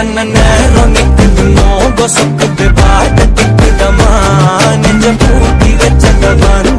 ತನ್ನ ನೇರು ನಿಂತಿದ್ದು ನೋವು ಸುಕ್ಕುತ್ತೆ ಬಾಟ ತಿಕ್ಕುತ್ತಮ್ಮ ನಿಜ ಪೂರ್ತಿ ವೆಚ್ಚದ ಬಾನ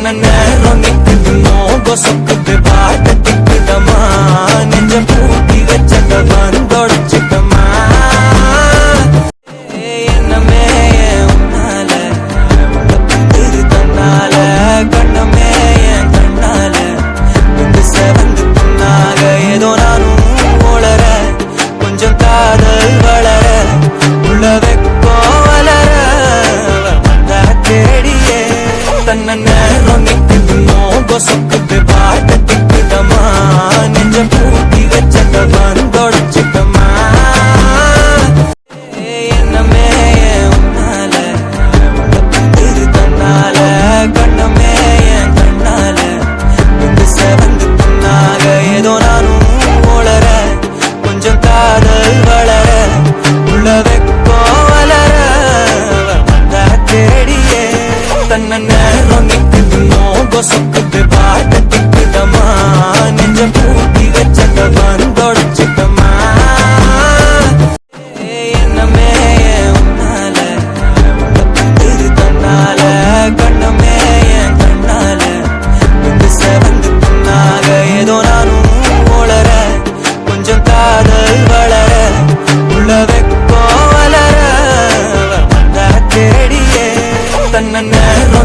na na gozo.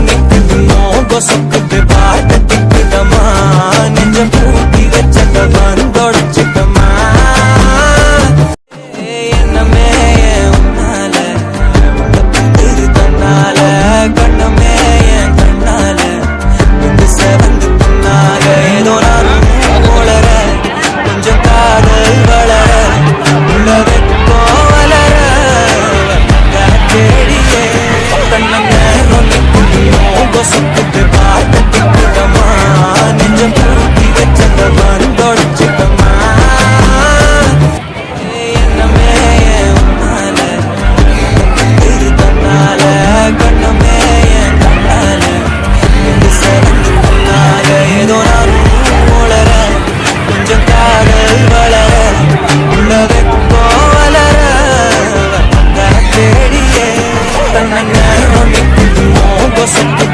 நிற்கணும் நோங்க சொக்குது பாட்ட திக்குதமா நெஞ்ச பூட்டு Ramdam na nga, ramdam na nga, ramdam na nga, ramdam